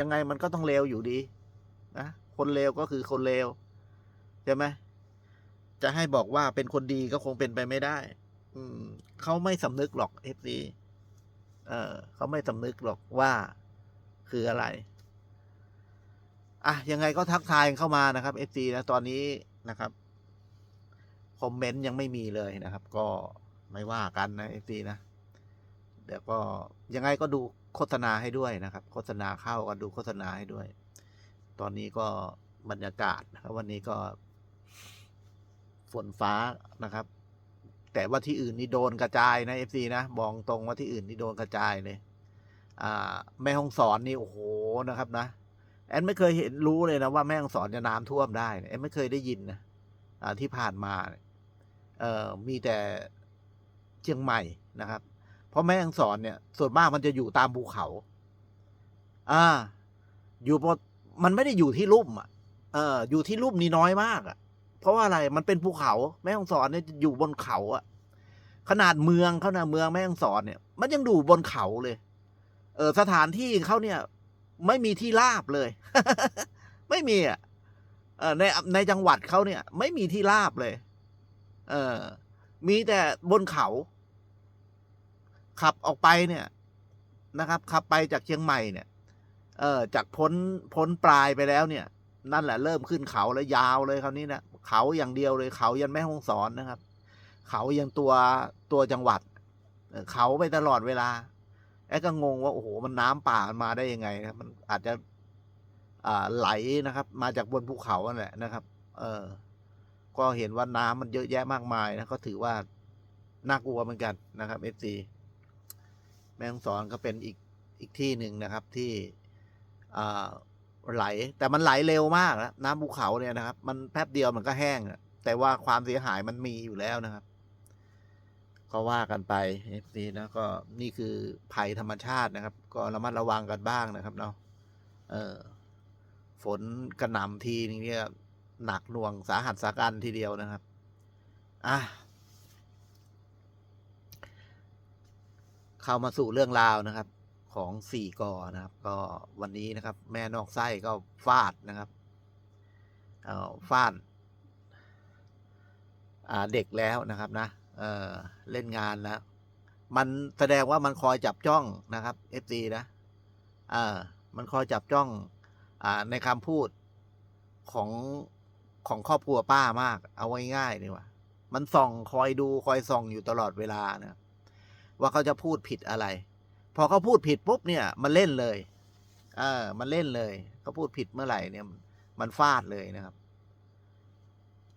ยังไงมันก็ต้องเลวอยู่ดีนะคนเลวก็คือคนเลวใช่ไหมจะให้บอกว่าเป็นคนดีก็คงเป็นไปไม่ได้ อืมเขาไม่สำนึกหรอกเอฟซีเออเขาไม่สำนึกหรอกว่าคืออะไรอะยังไงก็ทักทายเข้ามานะครับเอฟซีนะตอนนี้นะครับคอมเมนต์ยังไม่มีเลยนะครับ ก็ไม่ว่ากันนะเอฟซีนะเดี๋ยวก็ยังไงก็ดู โฆษณาให้ด้วยนะครับ โฆษณาเข้าก็ดูโฆษณาให้ด้วย ตอนนี้ก็บรรยากาศนะครับ วันนี้ก็ฝนฟ้านะครับ แต่ว่าที่อื่นนี่โดนกระจายนะเอฟซีนะบอกตรงว่าที่อื่นนี่โดนกระจายเลย อ่า แม่ห้องสอนนี่โอ้โหนะครับนะแอนไม่เคยเห็นรู้เลยนะว่าแม่ห้องสอนจะน้ำท่วมได้แอนไม่เคยได้ยินนะอ่าที่ผ่านมา เอ่อมีแต่เชียงใหม่นะครับ เพราะแม่ฮ่องสอนเนี่ย ส่วนมากมันจะอยู่ตามภูเขา อ่า อยู่บนมันไม่ได้อยู่ที่ลุ่มอะ เออ อยู่ที่ลุ่มนี่น้อยมากอะ เพราะว่าอะไร มันเป็นภูเขา แม่ฮ่องสอนเนี่ยอยู่บนเขาอะ ขนาดเมืองเขานะเมืองแม่ฮ่องสอนเนี่ย มันยังดูบนเขาเลย เออ สถานที่เขาเนี่ย ไม่มีที่ราบเลย ไม่มีอะเออในในจังหวัดเขาเนี่ย ไม่มีที่ราบเลย เออ มีแต่บนเขา ขับออกไปเนี่ยนะครับ ขับไปจากเชียงใหม่เนี่ยเออจากพ้นพ้นปลายไปแล้วเนี่ย นั่นแหละเริ่มขึ้นเขาแล้วยาวเลยคราวนี้นะเขาอย่างเดียวเลยเขายันแม่ฮ่องสอนนะครับ เขายังตัวตัวจังหวัดเขาไปตลอดเวลาไอ้ก็งงว่าโอ้โหมันน้ำป่ามันมาได้ยังไงนะมันอาจจะอ่าไหลนะครับ มาจากบนภูเขานั่นแหละนะครับ เออ ก็เห็นว่าน้ำมันเยอะแยะมากมายนะก็ถือว่าน่ากลัวเหมือนกันนะครับเอฟซี แม่ฮ่องสอนก็เป็นอีกอีกที่หนึ่งนะครับที่ไหลแต่มันไหลเร็วมากนะน้ำภูเขาเนี่ยนะครับ มันแป๊บเดียวมันก็แห้งแต่ว่าความเสียหายมันมีอยู่แล้วนะครับก็ว่ากันไปเอฟซีนะก็นี่คือภัยธรรมชาตินะครับ ก็ระมัดระวังกันบ้างนะครับเนาะเออฝนกระหน่ำทีนึงเนี่ยหนักหน่วงสาหัสสากันทีเดียวนะครับ อะ เข้ามาสู่เรื่องราวนะครับ ของสี่กอนะครับ ก็วันนี้นะครับ แม่นอกไส้ก็ฟาดนะครับเอ่อฟาดอ่าเด็กแล้วนะครับนะเออเล่นงานแล้ว มันแสดงว่ามันคอยจับจ้องนะครับเอฟซีนะเออมันคอยจับจ้องอ่าในคำพูดของของครอบครัวป้ามาก เอาไว้ง่ายดีกว่า มันส่องคอยดูคอยส่องอยู่ตลอดเวลานะครับ ว่าเขาจะพูดผิดอะไร พอเขาพูดผิดปุ๊บเนี่ยมันเล่นเลยเออมันเล่นเลยเขาพูดผิดเมื่อไหร่เนี่ย มันฟาดเลยนะครับ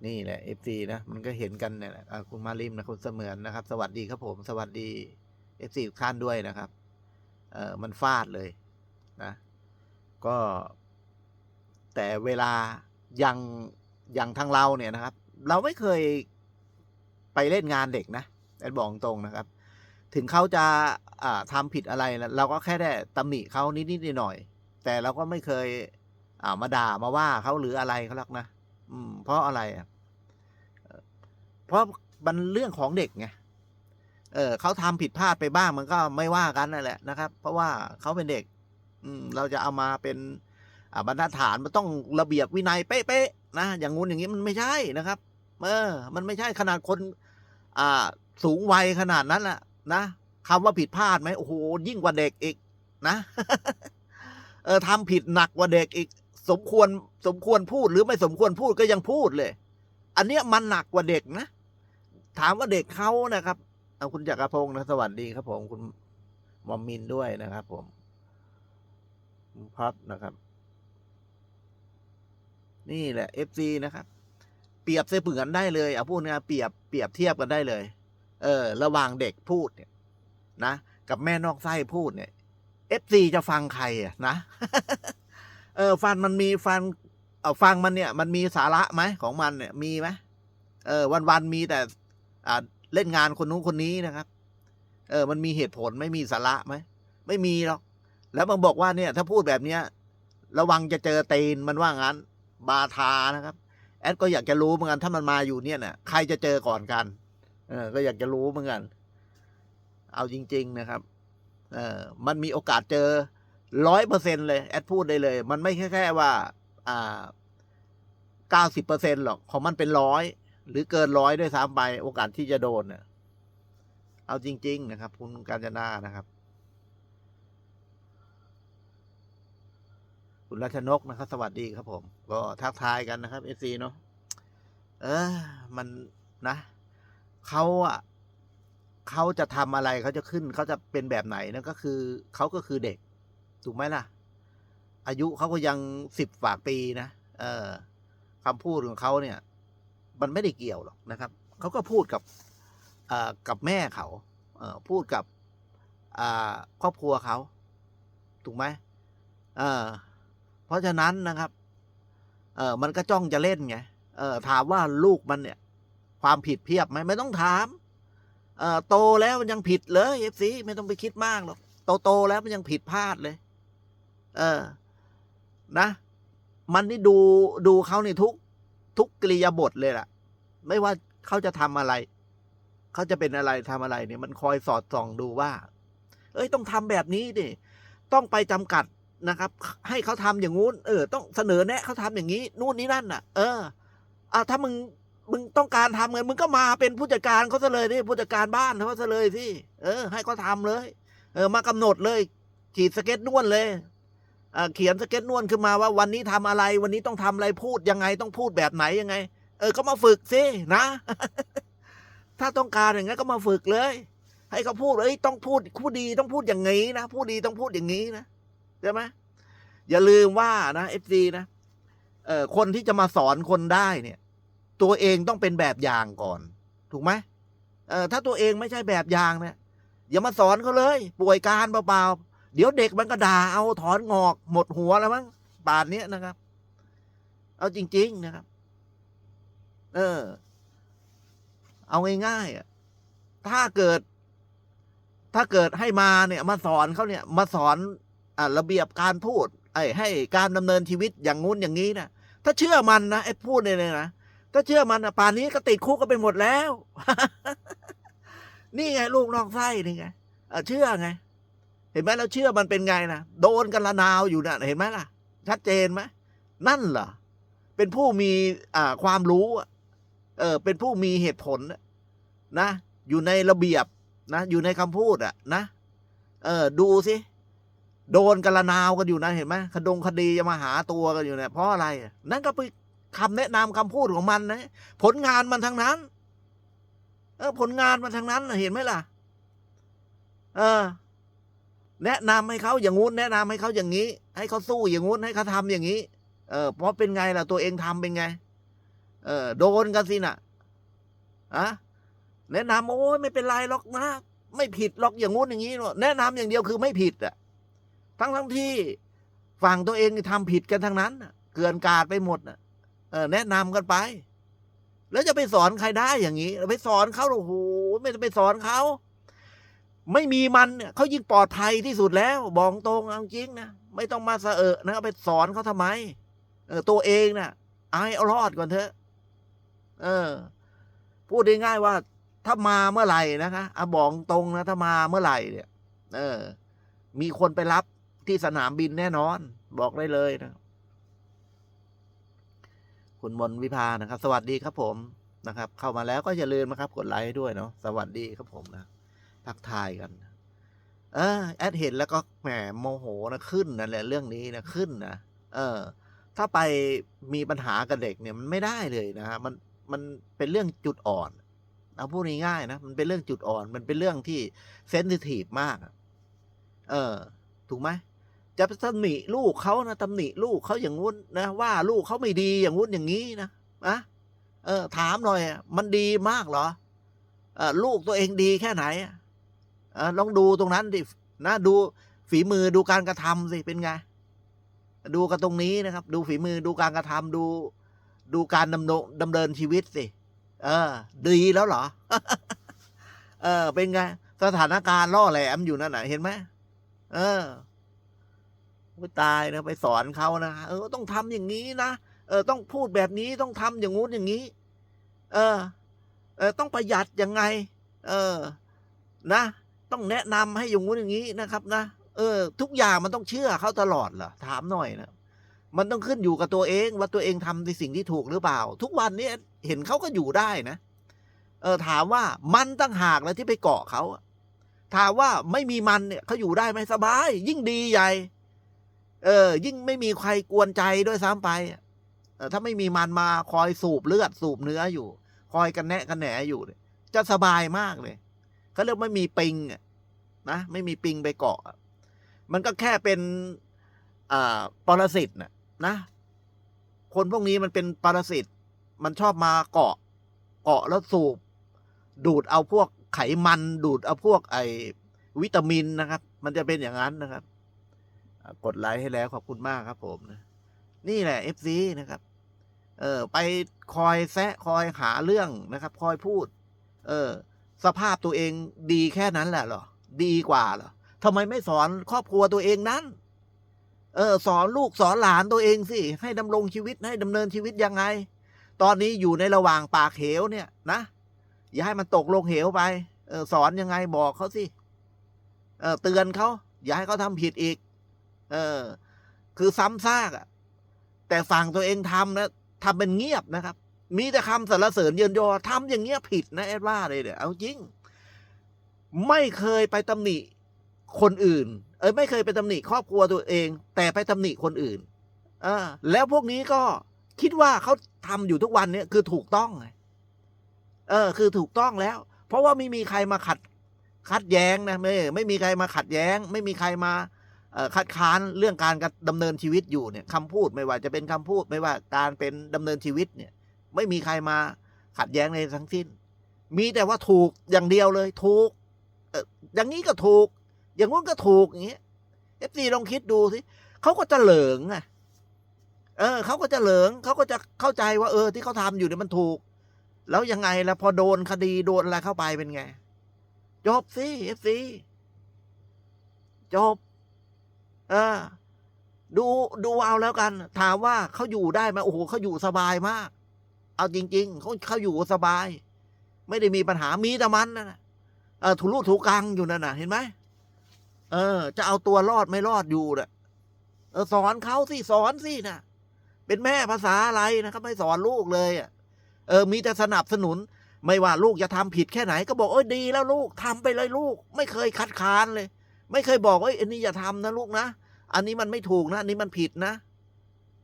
นี่แหละเอฟซีนะมันก็เห็นกันเนี่ยแหละคุณมาริมนะคุณเสมือนนะครับ สวัสดีครับผม สวัสดีเอฟซีทุกท่านด้วยนะครับเออมันฟาดเลยนะก็ แต่เวลาอย่างอย่างทางเราเนี่ยนะครับ เราไม่เคยไปเล่นงานเด็กนะแอดบอกตรงนะครับ ถึงเขาจะอ่าทำผิดอะไรเราก็แค่ได้ตำหนิเขานิดๆหน่อยๆแต่เราก็ไม่เคยอามาด่ามาว่าเขาหรืออะไรเขาหรอกนะอืม เพราะอะไรอะเพราะมันเรื่องของเด็กไงเออเขาทำผิดพลาดไปบ้างมันก็ไม่ว่ากันนั่นแหละนะครับ เพราะว่าเขาเป็นเด็ก อืม เราจะเอามาเป็นบรรทัดฐานมันต้องระเบียบวินัยเป๊ะๆนะอย่างงู้นอย่างนี้มันไม่ใช่นะครับ เออ มันไม่ใช่ขนาดคน อ่า สูงวัยขนาดนั้นแหละ นะคำว่าผิดพลาดไหมโอ้โหยิ่งกว่าเด็กอีกนะ เออทำผิดหนักกว่าเด็กอีก สมควรสมควรพูดหรือไม่สมควรพูดก็ยังพูดเลย อันเนี้ยมันหนักกว่าเด็กนะ ถามว่าเด็กเขานะครับเอาคุณจักรพงศ์นะสวัสดีครับ ผมคุณมอมมินด้วยนะครับ ผมพัดนะครับ นี่แหละเอฟซีนะครับ เปรียบเสมือนได้เลยเอาพูดนะเปรียบเปรียบเทียบกันได้เลย เออ ระหว่างเด็กพูดเนี่ย นะ กับแม่นอกไส้พูดเนี่ยเอฟซีจะฟังใครอะนะ เออ ฟันมันมีฟันเออฟังมันเนี่ย มันมีสาระไหมของมันเนี่ย มีไหมเออ วันวันมีแต่ อ่า เล่นงานคนนู้นคนนี้นะครับ เออ มันมีเหตุผลไม่มีสาระไหมไม่มีหรอก แล้วมันบอกว่าเนี่ย ถ้าพูดแบบเนี้ยระวังจะเจอเตนมันว่างั้น บาทานะครับ แอดก็อยากจะรู้เหมือนกันถ้ามันมาอยู่เนี่ยน่ะใครจะเจอก่อนกัน เออก็อยากจะรู้เหมือนกัน เอาจริง ๆนะครับ เออมันมีโอกาสเจอร้อยเปอร์เซ็นเลย แอดพูดได้เลย มันไม่แค่แค่ว่า อ่าเก้าสิบเปอร์เซ็นหรอก ของมันเป็นร้อยหรือเกินร้อยด้วยซ้ำไปโอกาสที่จะโดนเนี่ยเอาจริง ๆ นะครับ คุณการจนานะครับ คุณรัชนกนะครับ สวัสดีครับผม ก็ทักทายกันนะครับเอซีเนาะเออ มันนะ เขาอะเขาจะทำอะไรเขาจะขึ้นเขาจะเป็นแบบไหนนั่นก็คือเขาก็คือเด็ก ถูกไหมล่ะ อายุเขาก็ยังสิบฝากปีนะเออคำพูดของเขาเนี่ย มันไม่ได้เกี่ยวหรอกนะครับเขาก็พูดกับอกับแม่เขาเอพูดกับอครอบครัวเขา ถูกไหมเออเพราะฉะนั้นนะครับ เออมันก็จ้องจะเล่นไงเออถามว่าลูกมันเนี่ย ความผิดเพียบไหมไม่ต้องถามเออโตแล้วมันยังผิดเลยเอฟซีไม่ต้องไปคิดมากหรอกโตโตแล้วมันยังผิดพลาดเลย เออ นะ มันนี่ดูดูเขาในทุก ทุกกริยาบทเลยล่ะ ไม่ว่าเขาจะทำอะไร เขาจะเป็นอะไรทำอะไรเนี่ย มันคอยสอดส่องดูว่า เอ้ยต้องทำแบบนี้ดิต้องไปจำกัดนะครับ ให้เขาทำอย่างงู้น เออ ต้องเสนอแนะเขาทำอย่างนี้ นู่นนี่นั่นน่ะ เออ อ่าถ้ามึง มึงต้องการทำเงินมึงก็มาเป็นผู้จัดการเขาซะเลยดิผู้จัดการบ้านเขาซะเลยสิเออ ให้เขาทำเลย เออ มากำหนดเลย ขีดสเก็ตนวดเลยอ่าเขียนสเก็ตนวดขึ้นมาว่าวันนี้ทำอะไร วันนี้ต้องทำอะไรพูดยังไงต้องพูดแบบไหนยังไง เออ ก็มาฝึกสินะ ถ้าต้องการอย่างนั้นก็มาฝึกเลย ให้เขาพูดเอ้ยต้องพูดผู้ดีต้องพูดอย่างนี้นะผู้ดีต้องพูดอย่างนี้นะใช่ไหมอย่าลืมว่านะเอฟซีนะเอ่อคนที่จะมาสอนคนได้เนี่ย ตัวเองต้องเป็นแบบอย่างก่อน ถูกไหมเออถ้าตัวเองไม่ใช่แบบอย่างเนี่ยอย่ามาสอนเขาเลย ป่วยการเปล่าๆเดี๋ยวเด็กมันก็ด่าเอาถอนงอก หมดหัวแล้วมั้งป่านนี้นะครับ เอาจริง ๆนะครับ เออ เอาง่ายๆอะถ้าเกิด ถ้าเกิดให้มาเนี่ย มาสอนเขาเนี่ย มาสอนอ่าระเบียบการพูด ไอ้ให้การดำเนินชีวิตอย่างงู้นอย่างนี้นะถ้าเชื่อมันนะไอ้พูดเนี่ยนะ ถ้าเชื่อมันนะป่านนี้ก็ติดคุกก็ไปหมดแล้ว นี่ไงลูกนอกไส้นี่ไงเชื่อไง เห็นไหมเราเชื่อมันเป็นไงนะโดนกันละนาวอยู่นะเห็นไหมล่ะ ชัดเจนไหมนั่นเหรอเป็นผู้มีอ่าความรู้เออเป็นผู้มีเหตุผลนะ อยู่ในระเบียบนะ อยู่ในคำพูดอะนะเออ ดูสิโดนกันละนาวกันอยู่นะเห็นไหมคดงคดีจะมาหาตัวกันอยู่เนี่ยเพราะอะไร นั่นก็เป็น คำแนะนำคำพูดของมันนะผลงานมันทั้งนั้น เออ ผลงานมันทั้งนั้นเห็นไหมล่ะ เออ แนะนำให้เขาอย่างงู้นแนะนำให้เขาอย่างนี้ ให้เขาสู้อย่างงู้นให้เขาทำอย่างนี้ เออเพราะเป็นไงล่ะตัวเองทำเป็นไง เออ โดนกันสินะอะแนะนำโอ้ยไม่เป็นไรหรอกนะไม่ผิดหรอกอย่างงู้นอย่างนี้แนะนำอย่างเดียวคือไม่ผิดอะทั้งทั้งที่ฝั่งตัวเองนี่ทำผิดกันทั้งนั้นเกลื่อนกาดไปหมดนะ แนะนำกันไป แล้วจะไปสอนใครได้อย่างนี้ไปสอนเขาโอ้โหไม่ต้องไปสอนเขาไม่มีมันเนี่ยเขายิ่งปลอดภัยที่สุดแล้วบอกตรงเอาจริงนะไม่ต้องมาเสอะนะไปสอนเขาทำไม เออ ตัวเองน่ะอาให้เอารอดก่อนเถอะ เออ พูดง่ายๆว่า ถ้ามาเมื่อไหร่นะคะอะบอกตรงนะถ้ามาเมื่อไหร่เนี่ย เออ มีคนไปรับที่สนามบินแน่นอน บอกได้เลยนะ คุณมนวิภานะครับ สวัสดีครับผมนะครับ เข้ามาแล้วก็อย่าลืมนะครับ กดไลค์ด้วยเนาะสวัสดีครับผมนะทักทายกัน เออแอดเห็นแล้วก็แหมโมโหนะขึ้นนั่นแหละเรื่องนี้นะขึ้นนะเออ ถ้าไปมีปัญหากับเด็กเนี่ยมันไม่ได้เลยนะฮะมันมันเป็นเรื่องจุดอ่อนเอาพูดง่ายๆนะมันเป็นเรื่องจุดอ่อน มันเป็นเรื่องที่เซนซิทีฟมาก เออ ถูกไหม จะไปตำหนิลูกเขานะตำหนิลูกเขาอย่างงู้นนะ ว่าลูกเขาไม่ดีอย่างงู้นอย่างนี้นะอะเออ ถามหน่อย มันดีมากเหรอเออลูกตัวเองดีแค่ไหนเออลองดูตรงนั้นดินะดูฝีมือดูการกระทำสิเป็นไง ดูกันตรงนี้นะครับ ดูฝีมือดูการกระทำดู ดูการดำเนินดำเนินชีวิตสิเออ ดีแล้วเหรอ เออ เป็นไง สถานการณ์ล่อแหลมอยู่นั่นน่ะ เห็นไหมเออ ตายนะไปสอนเขานะเออต้องทำอย่างนี้นะเออต้องพูดแบบนี้ต้องทำอย่างงู้นอย่างนี้ เออ เออต้องประหยัดยังไง เออ นะ ต้องแนะนำให้อย่างงู้นอย่างนี้นะครับ นะเออ ทุกอย่างมันต้องเชื่อเขาตลอดเหรอถามหน่อยนะมันต้องขึ้นอยู่กับตัวเองว่าตัวเองทำในสิ่งที่ถูกหรือเปล่า ทุกวันนี้เห็นเขาก็อยู่ได้นะ เออ ถามว่ามันตั้งหากแล้วที่ไปเกาะเขาถามว่าไม่มีมันเนี่ยเขาอยู่ได้ไหมสบาย ยิ่งดีใหญ่ เออ ยิ่งไม่มีใครกวนใจด้วยซ้ำไปถ้าไม่มีมันมาคอยสูบเลือดสูบเนื้ออยู่ คอยกันแนะกันแหนอยู่จะสบายมากเลยเขาเรียกไม่มีปิงนะไม่มีปิงไปเกาะ มันก็แค่เป็นปรสิตนะนะ คนพวกนี้มันเป็นปรสิตมันชอบมาเกาะ เกาะแล้วสูบ ดูดเอาพวกไขมัน ดูดเอาพวกไอวิตามินนะครับ มันจะเป็นอย่างนั้นนะครับ กดไลค์ให้แล้วขอบคุณมากครับผมนะนี่แหละ FC นะครับ เออไปคอยแซะคอยหาเรื่องนะครับ คอยพูด เออ สภาพตัวเองดีแค่นั้นแหละหรอ ดีกว่าเหรอทำไมไม่สอนครอบครัวตัวเองนั้น เออ สอนลูกสอนหลานตัวเองสิ ให้ดำรงชีวิตให้ดำเนินชีวิตยังไง ตอนนี้อยู่ในระหว่างปากเหวเนี่ยนะ อย่าให้มันตกลงเหวไป เออ สอนยังไงบอกเขาสิ เออ เตือนเขา อย่าให้เขาทำผิดอีก เออ คือซ้ำซากอะแต่ฝั่งตัวเองทำนะทำเป็นเงียบนะครับ มีแต่คำสรรเสริญเยินยอทำอย่างเงี้ยผิดนะแอดว่าเลยเดี๋ยเอาจริง ไม่เคยไปตำหนิคนอื่น เอ้ยไม่เคยไปตำหนิครอบครัวตัวเอง แต่ไปตำหนิคนอื่นอ่าแล้วพวกนี้ก็คิดว่าเขาทำอยู่ทุกวันเนี้คือถูกต้องไงเออ คือถูกต้องแล้ว เพราะว่าไม่มีใครมาขัดคัดแย้งนะไม่ไม่มีใครมาขัดแย้ง ไม่มีใครมา คัดค้านเรื่องการดำเนินชีวิตอยู่เนี่ยคำพูดไม่ว่าจะเป็นคำพูดไม่ว่าการเป็นดำเนินชีวิตเนี่ย ไม่มีใครมาขัดแย้งในทั้งสิ้น มีแต่ว่าถูกอย่างเดียวเลย ถูกอย่างนี้ก็ถูก อย่างนู้นก็ถูกอย่างเงี้ยเอฟซีลองคิดดูสิเขาก็จะเหลิงอะ เออเขาก็จะเหลิงเขาก็จะเข้าใจว่า เออ ที่เขาทำอยู่เนี่ยมันถูก แล้วยังไงล่ะพอโดนคดีโดนอะไรเข้าไปเป็นไง จบสิเอฟซีจบ เออ ดูดูเอาแล้วกัน ถามว่าเขาอยู่ได้ไหมโอ้โหเขาอยู่สบายมาก เอาจริง ๆเขาเขาอยู่สบาย ไม่ได้มีปัญหามีแต่มันนะเออถูลูถูกังอยู่นั่นน่ะ เห็นไหมเออ จะเอาตัวรอดไม่รอดอยู่น่ะเออสอนเขาสิสอนสินะเป็นแม่ภาษาอะไรนะครับไม่สอนลูกเลยอะเออ มีแต่สนับสนุน ไม่ว่าลูกจะทำผิดแค่ไหน ก็บอกเอ้ยดีแล้วลูกทำไปเลยลูก ไม่เคยคัดค้านเลย ไม่เคยบอกว่าอันนี้อย่าทำนะลูกนะ อันนี้มันไม่ถูกนะ อันนี้มันผิดนะ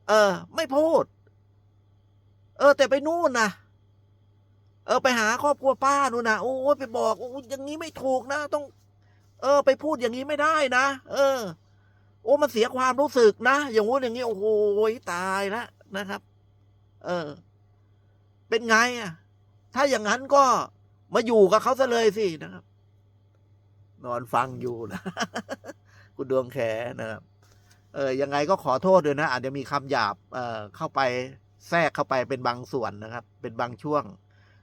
เออ ไม่พูด เออ แต่ไปนู่นนะเออ ไปหาครอบครัวป้านู่นนะโอ้ยไปบอกโอ้ยอย่างนี้ไม่ถูกนะ ต้อง เออ ไปพูดอย่างนี้ไม่ได้นะ เออ โอ้มันเสียความรู้สึกนะ อย่างงู้นอย่างนี้ โอ้โหตายแล้วนะครับ เออ เป็นไงอะ ถ้าอย่างนั้นก็มาอยู่กับเขาซะเลยสินะครับ นอนฟังอยู่นะ คุณดวงแขนะครับ เออยังไงก็ขอโทษด้วยนะ อาจจะมีคำหยาบเอ่อเข้าไปแทรกเข้าไปเป็นบางส่วนนะครับ เป็นบางช่วง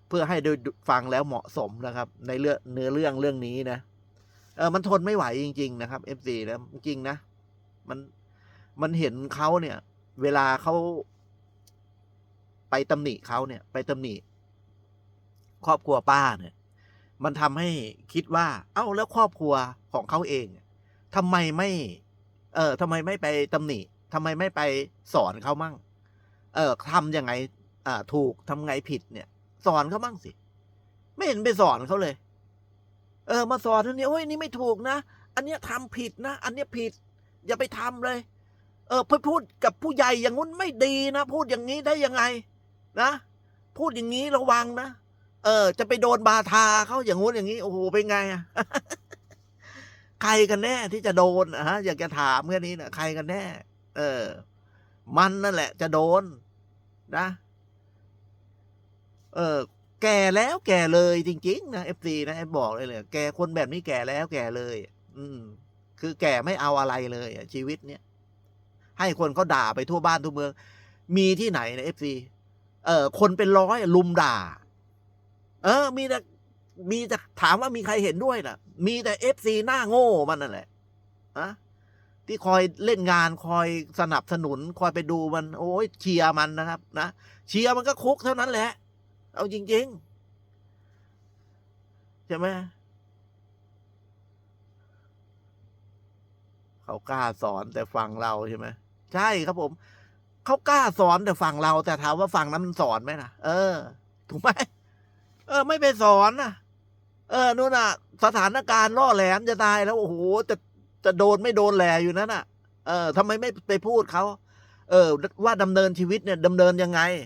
เพื่อให้ดูฟังแล้วเหมาะสมนะครับ ในเรื่องเนื้อเรื่องเรื่องนี้นะเออมันทนไม่ไหวจริง ๆ นะครับเอฟซีนะจริงนะมันมันเห็นเขาเนี่ย เวลาเขาไปตำหนิเขาเนี่ย ไปตำหนิครอบครัวป้าเนี่ย มันทำให้คิดว่า เอ้าแล้วครอบครัวของเขาเองทำไมไม่ เออทำไมไม่ไปตำหนิทำไมไม่ไปสอนเขามั่ง เออทำยังไงอ่าถูกทำไงผิดเนี่ย สอนเขามั่งสิ ไม่เห็นไปสอนเขาเลย เออ มาสอนทีนี้โอ้ยนี่ไม่ถูกนะ อันเนี้ยทำผิดนะ อันเนี้ยผิด อย่าไปทำเลย เออพพูดกับผู้ใหญ่อย่างงู้นไม่ดีนะ พูดอย่างนี้ได้ยังไง นะ พูดอย่างนี้ระวังนะ เออ จะไปโดนบาทาเขาอย่างงู้นอย่างนี้โอ้โหเป็นไงอะใครกันแน่ที่จะโดนอะฮะ อยากจะถามแค่นี้นะใครกันแน่ เออ มันนั่นแหละ จะโดน นะ เออ แก่แล้วแก่เลยจริง ๆ นะเอฟซีนะบอกเลยเลยแก่คนแบบนี้แก่แล้วแก่เลย อืม คือแก่ไม่เอาอะไรเลยอะชีวิตเนี้ยให้คนเขาด่าไปทั่วบ้านทั่วเมือง มีที่ไหนนะเอฟซีเออคนเป็นร้อยลุมด่า เออ มีแต่มีแต่ถามว่ามีใครเห็นด้วยนะมีแต่เอฟซีหน้าโง่มันนั่นแหละอะที่คอยเล่นงานคอยสนับสนุน คอยไปดูมัน โอ้ยเชียร์มันนะครับ นะเชียร์มันก็คุกเท่านั้นแหละ เอาจริงๆใช่ไหมเขากล้าสอนแต่ฟังเราใช่ไหมใช่ครับผม เขากล้าสอนแต่ฝั่งเรา แต่ถามว่าฝั่งนั้นมันสอนไหมนะเออ ถูกไหม เออ ไม่ไปสอนนะเออนู่นน่ะ สถานการณ์ล่อแหลมจะตายแล้วโอ้โหจะจะโดนไม่โดนแหลอยู่นั่นน่ะ เออทำไมไม่ไปพูดเขาเออ ว่าดำเนินชีวิตเนี่ยดำเนินยังไง